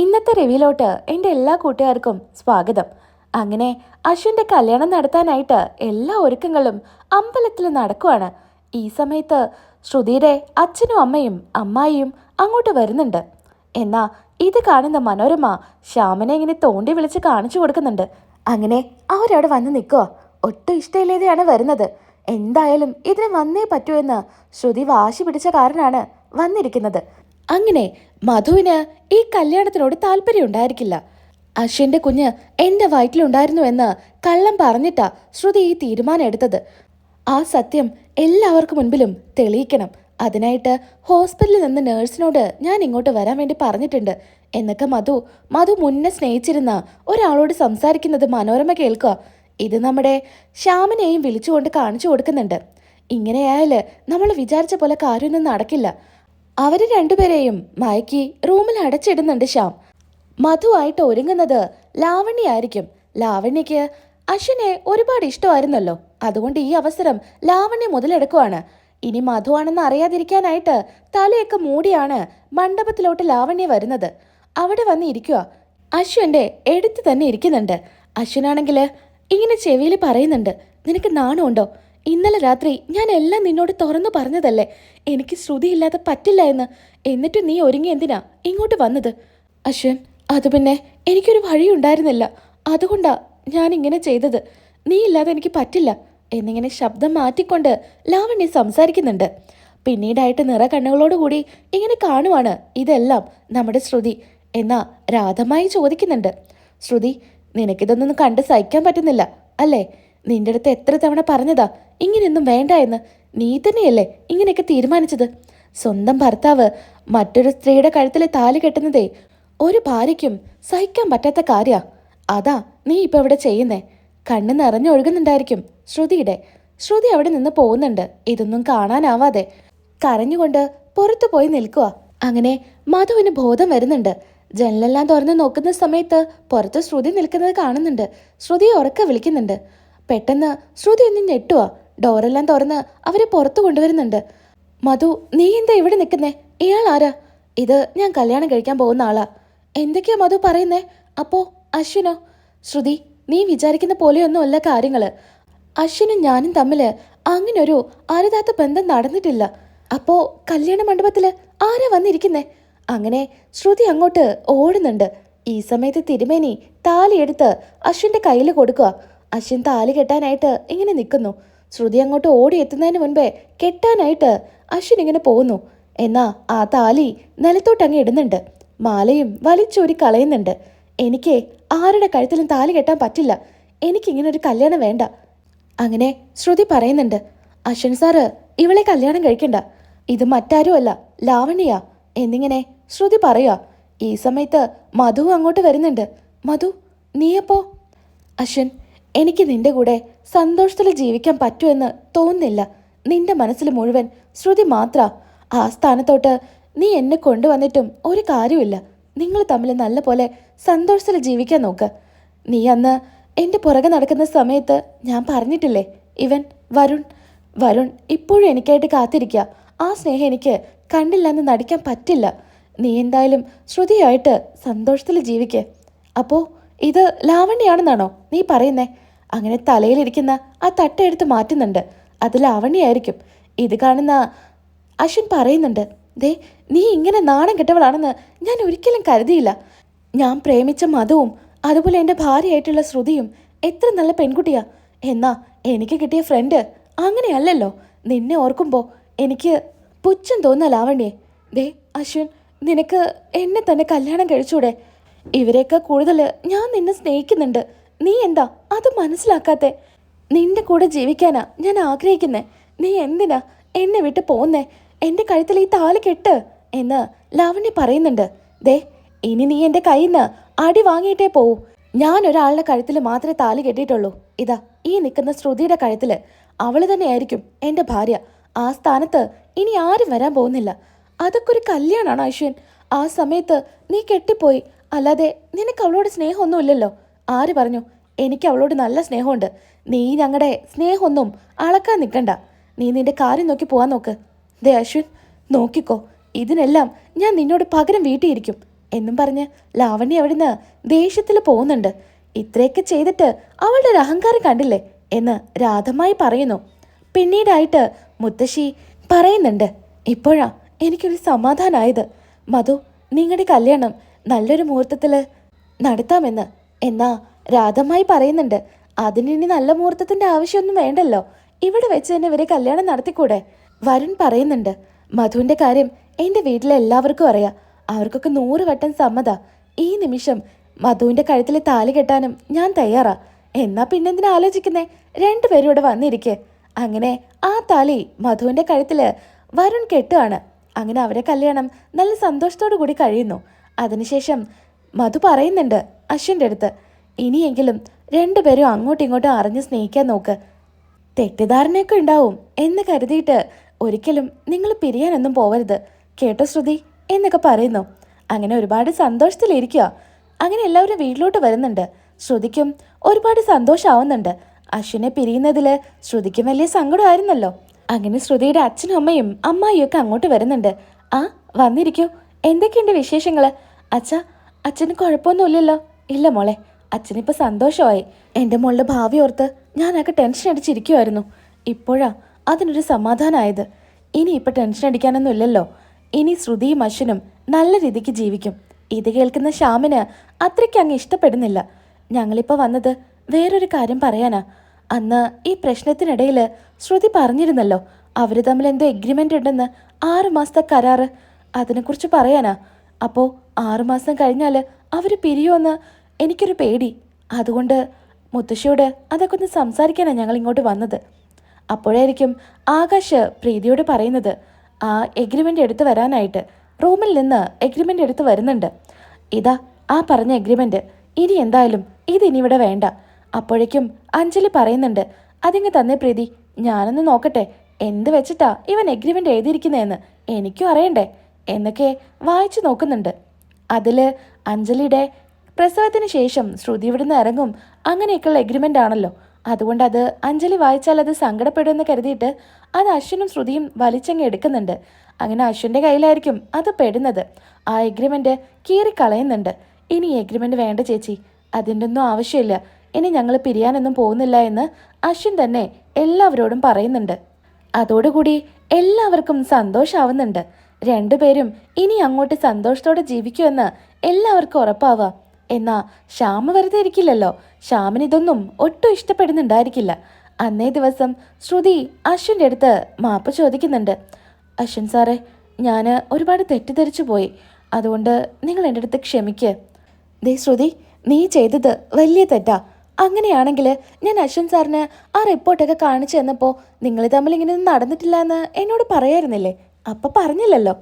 ഇന്നത്തെ റിവ്യൂലോട്ട് എന്റെ എല്ലാ കൂട്ടുകാർക്കും സ്വാഗതം. അങ്ങനെ അശ്വിന്റെ കല്യാണം നടത്താനായിട്ട് എല്ലാ ഒരുക്കങ്ങളും അമ്പലത്തിൽ നടക്കുവാണ്. ഈ സമയത്ത് ശ്രുതിയുടെ അച്ഛനും അമ്മയും അമ്മായിയും അങ്ങോട്ട് വരുന്നുണ്ട്. എന്നാ ഇത് കാണുന്ന മനോരമ ശ്യാമനെ ഇങ്ങനെ തോണ്ടി വിളിച്ച് കാണിച്ചു കൊടുക്കുന്നുണ്ട്. അങ്ങനെ അവരവിടെ വന്ന് നിൽക്കുക ഒട്ടും ഇഷ്ടമില്ലാതെയാണ് വരുന്നത്. എന്തായാലും ഇതിന് വന്നേ പറ്റൂ എന്ന് ശ്രുതി വാശി പിടിച്ച കാരനാണ് വന്നിരിക്കുന്നത്. അങ്ങനെ മധുവിന് ഈ കല്യാണത്തിനോട് താല്പര്യം ഉണ്ടായിരിക്കില്ല അശ്വിന്റെ കുഞ്ഞ് എന്റെ വയറ്റിലുണ്ടായിരുന്നു എന്ന് കള്ളം പറഞ്ഞിട്ടാ ശ്രുതി ഈ തീരുമാനം എടുത്തത് ആ സത്യം എല്ലാവർക്കും മുൻപിലും തെളിയിക്കണം. അതിനായിട്ട് ഹോസ്പിറ്റലിൽ നിന്ന് നേഴ്സിനോട് ഞാൻ ഇങ്ങോട്ട് വരാൻ വേണ്ടി പറഞ്ഞിട്ടുണ്ട്. എന്നൊക്കെ മധു മധു മുന്നേ സ്നേഹിച്ചിരുന്ന ഒരാളോട് സംസാരിക്കുന്നത് മനോരമ കേൾക്കുക. ഇത് നമ്മുടെ ശ്യാമിനെയും വിളിച്ചുകൊണ്ട് കാണിച്ചു കൊടുക്കുന്നുണ്ട്. ഇങ്ങനെയായാൽ നമ്മൾ വിചാരിച്ച പോലെ കാര്യമൊന്നും നടക്കില്ല. അവർ രണ്ടുപേരെയും മയക്കി റൂമിൽ അടച്ചിടുന്നുണ്ട് ശ്യാം. മധുവായിട്ട് ഒരുങ്ങുന്നത് ലാവണ്യായിരിക്കും ലാവണ്യക്ക് അശ്വിനെ ഒരുപാട് ഇഷ്ടമായിരുന്നല്ലോ. അതുകൊണ്ട് ഈ അവസരം ലാവണ്യ മുതലെടുക്കുവാണ്. ഇനി മധുവാണെന്ന് അറിയാതിരിക്കാനായിട്ട് തലയൊക്കെ മൂടിയാണ് മണ്ഡപത്തിലോട്ട് ലാവണ്യ വരുന്നത്. അവിടെ വന്ന് ഇരിക്കുക. അശ്വിന്റെ എടുത്ത് തന്നെ ഇരിക്കുന്നുണ്ട്. അശ്വനാണെങ്കിൽ ഇങ്ങനെ ചെവിയിൽ പറയുന്നുണ്ട്. നിനക്ക് നാണമുണ്ടോ? ഇന്നലെ രാത്രി ഞാൻ എല്ലാം നിന്നോട് തുറന്നു പറഞ്ഞതല്ലേ? എനിക്ക് ശ്രുതിയില്ലാതെ പറ്റില്ല എന്ന്. എന്നിട്ട് നീ ഒരുങ്ങി എന്തിനാ ഇങ്ങോട്ട് വന്നത്? അശ്വൻ അത് പിന്നെ എനിക്കൊരു വഴി ഉണ്ടായിരുന്നില്ല. അതുകൊണ്ടാ ഞാൻ ഇങ്ങനെ ചെയ്തത്. നീ ഇല്ലാതെ എനിക്ക് പറ്റില്ല. എന്നിങ്ങനെ ശബ്ദം മാറ്റിക്കൊണ്ട് ലാവണ്യ സംസാരിക്കുന്നുണ്ട്. പിന്നീടായിട്ട് നിറ കണ്ണുകളോടുകൂടി ഇങ്ങനെ കാണുവാണ് ഇതെല്ലാം നമ്മുടെ ശ്രുതി എന്നാ രാധമായി ചോദിക്കുന്നുണ്ട്. ശ്രുതി നിനക്കിതൊന്നും കണ്ട് സഹിക്കാൻ പറ്റുന്നില്ല അല്ലേ? നിന്റെ അടുത്ത് എത്ര തവണ പറഞ്ഞതാ? ഇങ്ങനെയൊന്നും വേണ്ട എന്ന്. നീ തന്നെയല്ലേ ഇങ്ങനെയൊക്കെ തീരുമാനിച്ചത്? സ്വന്തം ഭർത്താവ് മറ്റൊരു സ്ത്രീയുടെ കഴുത്തിലെ താലി കെട്ടുന്നതേ ഒരു ഭാര്യയ്ക്കും സഹിക്കാൻ പറ്റാത്ത കാര്യ. അതാ നീ ഇപ്പൊ ഇവിടെ ചെയ്യുന്നേ. കണ്ണ് നിറഞ്ഞൊഴുകുന്നുണ്ടായിരിക്കും ശ്രുതിയുടെ. ശ്രുതി അവിടെ നിന്ന് പോകുന്നുണ്ട്. ഇതൊന്നും കാണാനാവാതെ. കരഞ്ഞുകൊണ്ട് പുറത്തു പോയി നിൽക്കുക അങ്ങനെ മധുവിന് ബോധം വരുന്നുണ്ട്. ജനലെല്ലാം തുറന്ന് നോക്കുന്ന സമയത്ത് പുറത്ത് ശ്രുതി നിൽക്കുന്നത് കാണുന്നുണ്ട്. ശ്രുതി ഉറക്ക വിളിക്കുന്നുണ്ട്. പെട്ടെന്ന് ശ്രുതി ഒന്ന് ഞെട്ടുവാ. ഡോറെല്ലാം തുറന്ന് അവരെ പുറത്തു കൊണ്ടുവരുന്നുണ്ട്. മധു നീ എന്താ ഇവിടെ നിൽക്കുന്നേ? ഇയാൾ ആരാ? ഇത് ഞാൻ കല്യാണം കഴിക്കാൻ പോകുന്ന ആളാ. എന്തൊക്കെയാ മധു പറയുന്നേ? അപ്പോ അശ്വിനോ? ശ്രുതി നീ വിചാരിക്കുന്ന പോലെയൊന്നും അല്ല കാര്യങ്ങൾ. അശ്വിനും ഞാനും തമ്മിൽ അങ്ങനൊരു അരുതാത്ത ബന്ധം നടന്നിട്ടില്ല. അപ്പോ കല്യാണ മണ്ഡപത്തിൽ ആരാ വന്നിരിക്കുന്നേ? അങ്ങനെ ശ്രുതി അങ്ങോട്ട് ഓടുന്നുണ്ട്. ഈ സമയത്ത് തിരുമേനി താലിയെടുത്ത് അശ്വിന്റെ കയ്യിൽ കൊടുക്കുക അശ്വിൻ താലി കെട്ടാനായിട്ട് ഇങ്ങനെ നിൽക്കുന്നു ശ്രുതി അങ്ങോട്ട് ഓടി എത്തുന്നതിന് മുൻപേ കെട്ടാനായിട്ട് അശ്വിൻ ഇങ്ങനെ പോകുന്നു. എന്നാ ആ താലി നിലത്തോട്ടങ്ങ് ഇടുന്നുണ്ട്. മാലയും വലിച്ചൂരി കളയുന്നുണ്ട്. എനിക്ക് ആരുടെ കഴുത്തിലും താലി കെട്ടാൻ പറ്റില്ല. എനിക്കിങ്ങനെ ഒരു കല്യാണം വേണ്ട. അങ്ങനെ ശ്രുതി പറയുന്നുണ്ട്. അശ്വിൻ സാറ് ഇവളെ കല്യാണം കഴിക്കണ്ട. ഇത് മറ്റാരുമല്ല ലാവണ്യ. എന്നിങ്ങനെ ശ്രുതി പറയുക ഈ സമയത്ത് മധു അങ്ങോട്ട് വരുന്നുണ്ട്. മധു നീയപ്പോ? അശ്വൻ എനിക്ക് നിന്റെ കൂടെ സന്തോഷത്തിൽ ജീവിക്കാൻ പറ്റുമെന്ന് തോന്നുന്നില്ല. നിന്റെ മനസ്സിൽ മുഴുവൻ ശ്രുതി മാത്ര. ആ സ്ഥാനത്തോട്ട് നീ എന്നെ കൊണ്ടുവന്നിട്ടും ഒരു കാര്യമില്ല നിങ്ങൾ തമ്മിൽ നല്ല പോലെ സന്തോഷത്തിൽ ജീവിക്കാൻ നോക്ക്. നീ അന്ന് എന്റെ പുറകെ നടക്കുന്ന സമയത്ത് ഞാൻ പറഞ്ഞിട്ടില്ലേ? ഇവൻ വരുൺ. വരുൺ ഇപ്പോഴും എനിക്കായിട്ട് കാത്തിരിക്കുക ആ സ്നേഹം എനിക്ക് കണ്ടില്ലെന്ന് നടിക്കാൻ പറ്റില്ല. നീ എന്തായാലും ശ്രുതിയായിട്ട് സന്തോഷത്തിൽ ജീവിക്കേ. അപ്പോ ഇത് ലാവണ്യാണെന്നാണോ നീ പറയുന്നേ? അങ്ങനെ തലയിലിരിക്കുന്ന ആ തട്ടെടുത്ത് മാറ്റുന്നുണ്ട്. അത് ലാവണ്യായിരിക്കും ഇത് കാണുന്ന അശ്വിൻ പറയുന്നുണ്ട് ദേ നീ ഇങ്ങനെ നാണം കെട്ടവളാണെന്ന് ഞാൻ ഒരിക്കലും കരുതിയില്ല. ഞാൻ പ്രേമിച്ച മതവും അതുപോലെ എന്റെ ഭാര്യയായിട്ടുള്ള ശ്രുതിയും എത്ര നല്ല പെൺകുട്ടിയാ. എന്നാ എനിക്ക് കിട്ടിയ ഫ്രണ്ട് അങ്ങനെയല്ലല്ലോ. നിന്നെ ഓർക്കുമ്പോൾ എനിക്ക് പുച്ഛം തോന്നുന്ന ലാവണ്യേ. ദേ അശ്വിൻ നിനക്ക് എന്നെ തന്നെ കല്യാണം കഴിച്ചൂടെ? ഇവരെയൊക്കെ കൂടുതൽ ഞാൻ നിന്നെ സ്നേഹിക്കുന്നുണ്ട്. നീ എന്താ? അത് മനസ്സിലാക്കാത്തെ. നിന്റെ കൂടെ ജീവിക്കാനാ ഞാൻ ആഗ്രഹിക്കുന്നേ. നീ എന്തിനാ എന്നെ വിട്ട് പോന്നേ എന്റെ കഴുത്തിൽ ഈ താൽ കെട്ട് എന്ന് ലാവണ്യ പറയുന്നുണ്ട്. ദേ ഇനി നീ എന്റെ കയ്യിൽ നിന്ന് അടി വാങ്ങിയിട്ടേ പോവൂ. ഞാൻ ഒരാളുടെ കഴുത്തിൽ മാത്രമേ താൽ കെട്ടിയിട്ടുള്ളൂ. ഇതാ ഈ നിൽക്കുന്ന ശ്രുതിയുടെ കഴുത്തിൽ അവൾ തന്നെയായിരിക്കും എന്റെ ഭാര്യ. ആ സ്ഥാനത്ത് ഇനി ആരും വരാൻ പോകുന്നില്ല. അതൊക്കെ ഒരു കല്യാണമാണ് ഐശ്വൻ. ആ സമയത്ത് നീ കെട്ടിപ്പോയി. അല്ലാതെ നിനക്ക് അവളോട് സ്നേഹമൊന്നുമില്ലല്ലോ. ആര് പറഞ്ഞു? എനിക്ക് അവളോട് നല്ല സ്നേഹമുണ്ട്. നീ ഞങ്ങളുടെ സ്നേഹമൊന്നും അളക്കാൻ നിൽക്കണ്ട. നീ നിന്റെ കാര്യം നോക്കി പോവാൻ നോക്ക്. ദേ അശ്വിൻ നോക്കിക്കോ. ഇതിനെല്ലാം ഞാൻ നിന്നോട് പകരം വീട്ടിയിരിക്കും. എന്നും പറഞ്ഞ് ലാവണ്യ അവിടുന്ന് ദേഷ്യത്തിൽ പോകുന്നുണ്ട്. ഇത്രയൊക്കെ ചെയ്തിട്ട് അവളുടെ ഒരു അഹങ്കാരം കണ്ടില്ലേ എന്ന് രാധമായി പറയുന്നു. പിന്നീടായിട്ട് മുത്തശ്ശി പറയുന്നുണ്ട് ഇപ്പോഴാ എനിക്കൊരു സമാധാനമായത് മധു നിങ്ങളുടെ കല്യാണം നല്ലൊരു മുഹൂർത്തത്തിൽ നടത്താമെന്ന്. എന്നാ രാധമായി പറയുന്നുണ്ട്. അതിനിനി നല്ല മുഹൂർത്തത്തിന്റെ ആവശ്യമൊന്നും വേണ്ടല്ലോ. ഇവിടെ വെച്ച് തന്നെ ഇവരെ കല്യാണം നടത്തിക്കൂടെ? വരുൺ പറയുന്നുണ്ട്. മധുവിന്റെ കാര്യം എന്റെ വീട്ടിലെ എല്ലാവർക്കും അറിയാം. അവർക്കൊക്കെ നൂറ് വട്ടം സമ്മത. ഈ നിമിഷം മധുവിന്റെ കഴുത്തിൽ താലി കെട്ടാനും ഞാൻ തയ്യാറാ. എന്നാ പിന്നെന്തിനാ ആലോചിക്കുന്നേ? രണ്ടുപേരും ഇവിടെ വന്നിരിക്കെ. അങ്ങനെ ആ താലി മധുവിന്റെ കഴുത്തിൽ വരുൺ കെട്ടുകയാണ് അങ്ങനെ അവരെ കല്യാണം നല്ല സന്തോഷത്തോടു കൂടി കഴിയുന്നു. അതിനുശേഷം മധു പറയുന്നുണ്ട് അശ്വിന്റെ അടുത്ത് ഇനിയെങ്കിലും രണ്ടുപേരും അങ്ങോട്ടും ഇങ്ങോട്ടും അറിഞ്ഞ് സ്നേഹിക്കാൻ നോക്ക്. തെറ്റിദ്ധാരണയൊക്കെ ഉണ്ടാവും എന്ന് കരുതിയിട്ട് ഒരിക്കലും നിങ്ങൾ പിരിയാനൊന്നും പോവരുത്. കേട്ടോ ശ്രുതി? എന്നൊക്കെ പറയുന്നു. അങ്ങനെ ഒരുപാട് സന്തോഷത്തിലിരിക്കുക അങ്ങനെ എല്ലാവരും വീട്ടിലോട്ട് വരുന്നുണ്ട്. ശ്രുതിക്കും ഒരുപാട് സന്തോഷമാവുന്നുണ്ട് അശ്വിനെ പിരിയുന്നതിൽ ശ്രുതിക്കും വലിയ സങ്കടമായിരുന്നല്ലോ. അങ്ങനെ ശ്രുതിയുടെ അച്ഛനും അമ്മയും അമ്മായിയൊക്കെ അങ്ങോട്ട് വരുന്നുണ്ട്. ആ വന്നിരിക്കൂ. എന്തൊക്കെയുണ്ട് വിശേഷങ്ങൾ അച്ഛ അച്ഛന് കുഴപ്പമൊന്നുമില്ലല്ലോ. ഇല്ല മോളെ അച്ഛനിപ്പോൾ സന്തോഷമായി. എന്റെ മോളുടെ ഭാവി ഓർത്ത് ഞാനൊക്കെ ടെൻഷൻ അടിച്ചിരിക്കുമായിരുന്നു ഇപ്പോഴാ അതിനൊരു സമാധാനമായത് ഇനി ഇപ്പം ടെൻഷൻ അടിക്കാനൊന്നും ഇല്ലല്ലോ. ഇനി ശ്രുതിയും അശ്വനും നല്ല രീതിക്ക് ജീവിക്കും. ഇത് കേൾക്കുന്ന ശ്യാമിന് അത്രയ്ക്ക് അങ്ങ് ഇഷ്ടപ്പെടുന്നില്ല. ഞങ്ങളിപ്പോൾ വന്നത് വേറൊരു കാര്യം പറയാനാ. അന്ന് ഈ പ്രശ്നത്തിനിടയിൽ ശ്രുതി പറഞ്ഞിരുന്നല്ലോ അവർ തമ്മിൽ എന്തോ എഗ്രിമെന്റ് ഉണ്ടെന്ന് ആറ് മാസത്തെ കരാറ്. അതിനെക്കുറിച്ച് പറയാനാ. അപ്പോൾ ആറുമാസം കഴിഞ്ഞാൽ അവർ പിരിയുമെന്ന് എനിക്കൊരു പേടി. അതുകൊണ്ട് മുത്തശ്ശിയോട് അതൊക്കെ ഒന്ന് സംസാരിക്കാനാണ് ഞങ്ങൾ ഇങ്ങോട്ട് വന്നത്. അപ്പോഴായിരിക്കും ആകാശ് പ്രീതിയോട് പറയുന്നത് ആ എഗ്രിമെന്റ് എടുത്തു വരാനായിട്ട് റൂമിൽ നിന്ന് എഗ്രിമെന്റ് എടുത്തു വരുന്നുണ്ട്. ഇതാ ആ പറഞ്ഞ എഗ്രിമെന്റ് ഇനി എന്തായാലും ഇതിനി ഇവിടെ വേണ്ട. അപ്പോഴേക്കും അഞ്ജലി പറയുന്നുണ്ട് അതിങ്ങ് തന്നെ പ്രീതി ഞാനൊന്ന് നോക്കട്ടെ. എന്ത് വെച്ചിട്ടാ ഇവൻ എഗ്രിമെന്റ് എഴുതിയിരിക്കുന്നതെന്ന് എനിക്കും അറിയണ്ടേ. എന്നൊക്കെ വായിച്ചു നോക്കുന്നുണ്ട്. അതിൽ അഞ്ജലിയുടെ പ്രസവത്തിന് ശേഷം ശ്രുതി ഇവിടുന്ന് ഇറങ്ങും. അങ്ങനെയൊക്കെയുള്ള എഗ്രിമെന്റ് ആണല്ലോ. അതുകൊണ്ട് അത് അഞ്ജലി വായിച്ചാൽ അത് സങ്കടപ്പെടുമെന്ന് കരുതിയിട്ട് അത് അശ്വനും ശ്രുതിയും വലിച്ചങ്ങ് എടുക്കുന്നുണ്ട്. അങ്ങനെ അശ്വന്റെ കയ്യിലായിരിക്കും അത് പെടുന്നത്. ആ എഗ്രിമെന്റ് കീറിക്കളയുന്നുണ്ട്. ഇനി എഗ്രിമെന്റ് വേണ്ട ചേച്ചി. അതിന്റെ ഒന്നും ആവശ്യമില്ല. ഇനി ഞങ്ങൾ പിരിയാനൊന്നും പോകുന്നില്ല എന്ന് അശ്വിൻ തന്നെ എല്ലാവരോടും പറയുന്നുണ്ട്. അതോടുകൂടി എല്ലാവർക്കും സന്തോഷാവുന്നുണ്ട്. രണ്ടുപേരും ഇനി അങ്ങോട്ട് സന്തോഷത്തോടെ ജീവിക്കുമെന്ന് എല്ലാവർക്കും ഉറപ്പാവുക എന്നാ ശ്യാമ വെറുതെ ഇരിക്കില്ലല്ലോ. ശ്യാമിന് ഇതൊന്നും ഒട്ടും ഇഷ്ടപ്പെടുന്നുണ്ടായിരിക്കില്ല. അന്നേ ദിവസം ശ്രുതി അശ്വിന്റെ അടുത്ത് മാപ്പ് ചോദിക്കുന്നുണ്ട്. അശ്വിൻ സാറേ ഞാൻ ഒരുപാട് തെറ്റിദ്ധരിച്ചു പോയി. അതുകൊണ്ട് നിങ്ങൾ എന്റെ അടുത്ത് ക്ഷമിക്ക്. ദേ ശ്രുതി നീ ചെയ്തത് വലിയ തെറ്റാ. അങ്ങനെയാണെങ്കിൽ ഞാൻ അശ്വിൻ സാറിന് ആ റിപ്പോർട്ടൊക്കെ കാണിച്ചു തന്നപ്പോൾ നിങ്ങൾ തമ്മിൽ ഇങ്ങനെ നടന്നിട്ടില്ല എന്ന് എന്നോട് പറയായിരുന്നില്ലേ? അപ്പം പറഞ്ഞില്ലല്ലോ.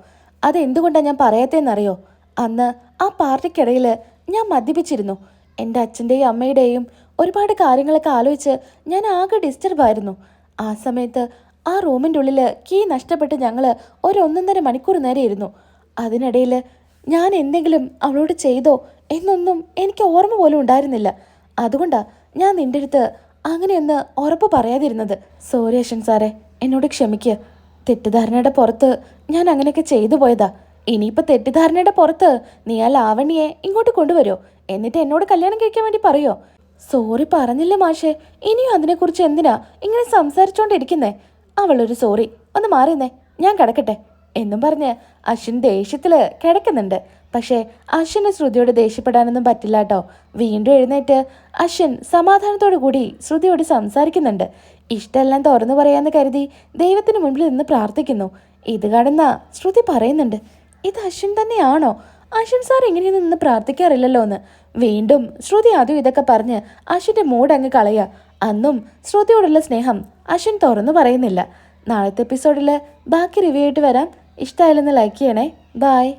അതെന്തുകൊണ്ടാണ് ഞാൻ പറയാത്തതെന്നറിയോ അന്ന് ആ പാർട്ടിക്കിടയിൽ ഞാൻ മദ്യപിച്ചിരുന്നു. എന്റെ അച്ഛന്റെയും അമ്മയുടെയും ഒരുപാട് കാര്യങ്ങളൊക്കെ ആലോചിച്ച് ഞാൻ ആകെ ഡിസ്റ്റർബ് ആയിരുന്നു. ആ സമയത്ത് ആ റൂമിന്റെ ഉള്ളിൽ കീ നഷ്ടപ്പെട്ട് ഞങ്ങൾ ഒരു മണിക്കൂർ നേരെ ഇരുന്നു. അതിനിടയിൽ ഞാൻ എന്തെങ്കിലും അവളോട് ചെയ്തോ എന്നൊന്നും എനിക്ക് ഓർമ്മ പോലും ഉണ്ടായിരുന്നില്ല. അതുകൊണ്ടാണ് ഞാൻ നിന്റെ അടുത്ത് അങ്ങനെയൊന്ന് ഉറപ്പ് പറയാതിരുന്നത്. സോറി അശ്വൻ സാറേ എന്നോട് ക്ഷമിക്കുക തെറ്റിദ്ധാരണയുടെ പുറത്ത് ഞാൻ അങ്ങനെയൊക്കെ ചെയ്തു പോയതാ. ഇനിയിപ്പോൾ തെറ്റിദ്ധാരണയുടെ പുറത്ത് നീ ആ ലാവണ്യെ ഇങ്ങോട്ട് കൊണ്ടുവരുമോ എന്നിട്ട് എന്നോട് കല്യാണം കഴിക്കാൻ വേണ്ടി പറയോ. സോറി പറഞ്ഞില്ല മാഷേ. ഇനിയും അതിനെക്കുറിച്ച് എന്തിനാ ഇങ്ങനെ സംസാരിച്ചോണ്ടിരിക്കുന്നേ? അവളൊരു സോറി. ഒന്ന് മാറിയെന്നേ. ഞാൻ കിടക്കട്ടെ. എന്നും പറഞ്ഞ് അശ്വിൻ ദേഷ്യത്തിൽ കിടക്കുന്നുണ്ട്. പക്ഷേ അശ്വിന് ശ്രുതിയോട് ദേഷ്യപ്പെടാനൊന്നും പറ്റില്ല കേട്ടോ വീണ്ടും എഴുന്നേറ്റ് അശ്വിൻ സമാധാനത്തോടു കൂടി ശ്രുതിയോട് സംസാരിക്കുന്നുണ്ട്. ഇഷ്ടമെല്ലാം തുറന്നു പറയാന്ന് കരുതി ദൈവത്തിന് മുൻപിൽ നിന്ന് പ്രാർത്ഥിക്കുന്നു. ഇത് കടന്ന ശ്രുതി പറയുന്നുണ്ട് ഇത് അശ്വിൻ തന്നെയാണോ? അശ്വിൻ സാർ ഇങ്ങനെയൊന്നും നിന്ന് പ്രാർത്ഥിക്കാറില്ലല്ലോ എന്ന് വീണ്ടും ശ്രുതി ആദ്യം ഇതൊക്കെ പറഞ്ഞ് അശ്വിന്റെ മൂഡ് അങ്ങ് കളയുക. അന്നും ശ്രുതിയോടുള്ള സ്നേഹം അശ്വിൻ തുറന്നു പറയുന്നില്ല. നാളത്തെ എപ്പിസോഡിൽ ബാക്കി റിവ്യൂ ആയിട്ട് വരാം. ഇഷ്ടമായാലൊന്ന് ലൈക്ക് ചെയ്യണേ. ബായ്